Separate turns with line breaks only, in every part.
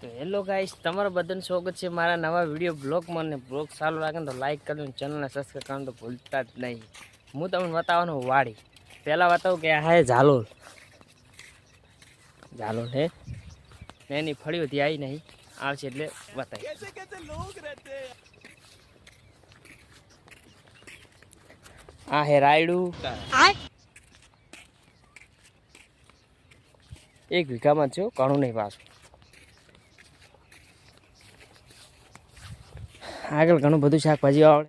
તો hello guys તમારું બધાનું સ્વાગત છે મારા નવા વીડિયો બ્લોગમાં અને બ્લોગ સારું લાગે ને તો લાઈક કરજો ચેનલને સબસ્ક્રાઈબ કરવાનું તો ભૂલતા જ નહીં. હું તમને બતાવવાનું વાડી. પહેલાં બતાવું કે આ હે ઝાલોલ. ઝાલોલ હે. ને એની ફળી હતી આવી નહીં. આવશે એટલે બતાવી. આ હે રાયડું. એક વીઘામાં છો કણું ઘણું નહીં પાછું. આગળ ઘણું બધું શાકભાજી આવડે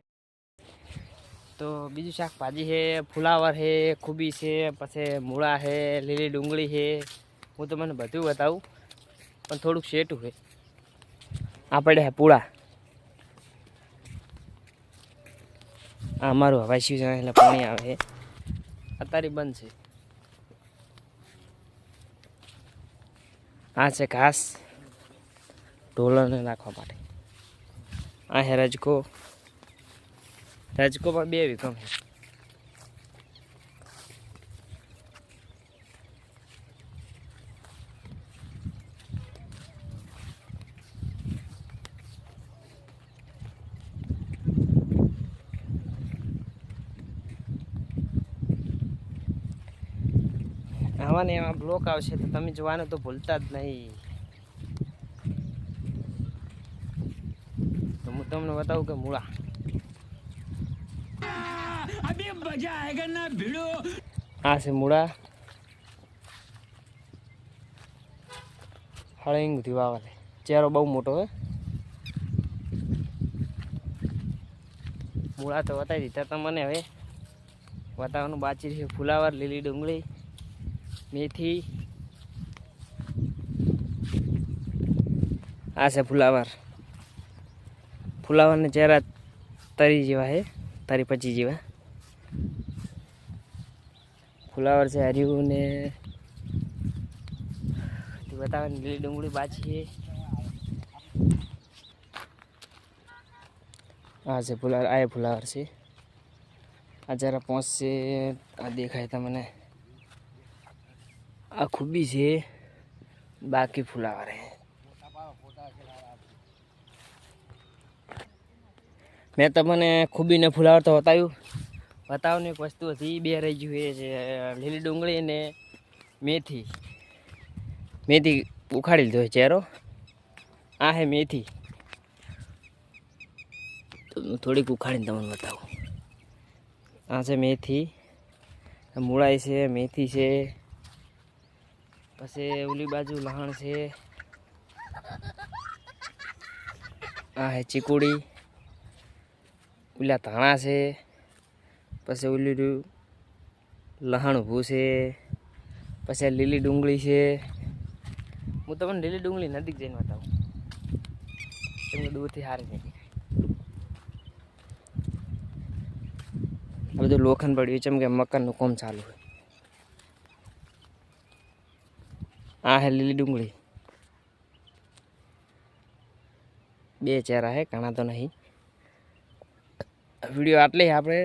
તો બીજું શાકભાજી છે, ફુલાવર છે, ખૂબી છે, પછી મૂળા છે, લીલી ડુંગળી છે. હું તમને બધું બતાવું, પણ થોડુંક શેટું છે. આપણે હે પૂળા. આ અમારું હવાઈ શિવ એટલે પાણી આવે છે. અત્યારે બંધ છે. આ છે ઘાસ. ઢોલરને નાખવા માટે. આ હે રજકો. રજકોમાં બે વિકમ છે. ને એમાં બ્લોક આવશે તો તમે જોવાનું તો ભૂલતા જ નહીં તો હું તમને બતાવું કે મૂળા. આ છે મૂળા. હળંગ ધીવા ચહેરો બહુ મોટો હોય મૂળા તો બતાવી દીધા તમને હવે. વાતાવરણ બાચી રહ્યું. ફુલાવર, લીલી ડુંગળી, મેથી. આ છે ફુલાવર. ફુલાવરના ચહેરા તરી જેવા છે તરી પચી જેવા. ફુલાવર છે હર્યું ને બતાવે લીલી ડુંગળી બાછી આ છે ફુલાવર, આ ફુલાવર છે. આ જરા પહોંચશે આ દેખાય તમને. આ ખૂબી છે, બાકી ફુલાવર હે. મેં તમને ખૂબીને ફુલાવડતો બતાવ્યું. બતાવની એક વસ્તુ હતી બે રહી ગયું એ છે લીલી ડુંગળી ને મેથી. મેથી ઉખાડી લીધો છે ચહેરો. આ હે મેથી. હું થોડીક ઉખાડીને તમને બતાવું. આ છે મેથી. મૂળાઈ છે, મેથી છે. પછી ઓલી બાજુ લહાણ છે. આ હે ચીકુડી. ઓલા ધાણા છે પછી ઓલી લહાણ ઊભું છે પછી લીલી ડુંગળી છે. હું તમને લીલી ડુંગળી નજીક જઈને બતાવું. તમને દૂરથી હારી નહીં આ બધું લોખંડ પડ્યું છે, એમ કે મકાનનું કામ ચાલુ હોય. આ હે લીલી ડુંગળી. બે ચહેરા હે ઘણા તો નહીં. વીડિયો આટલે આપણે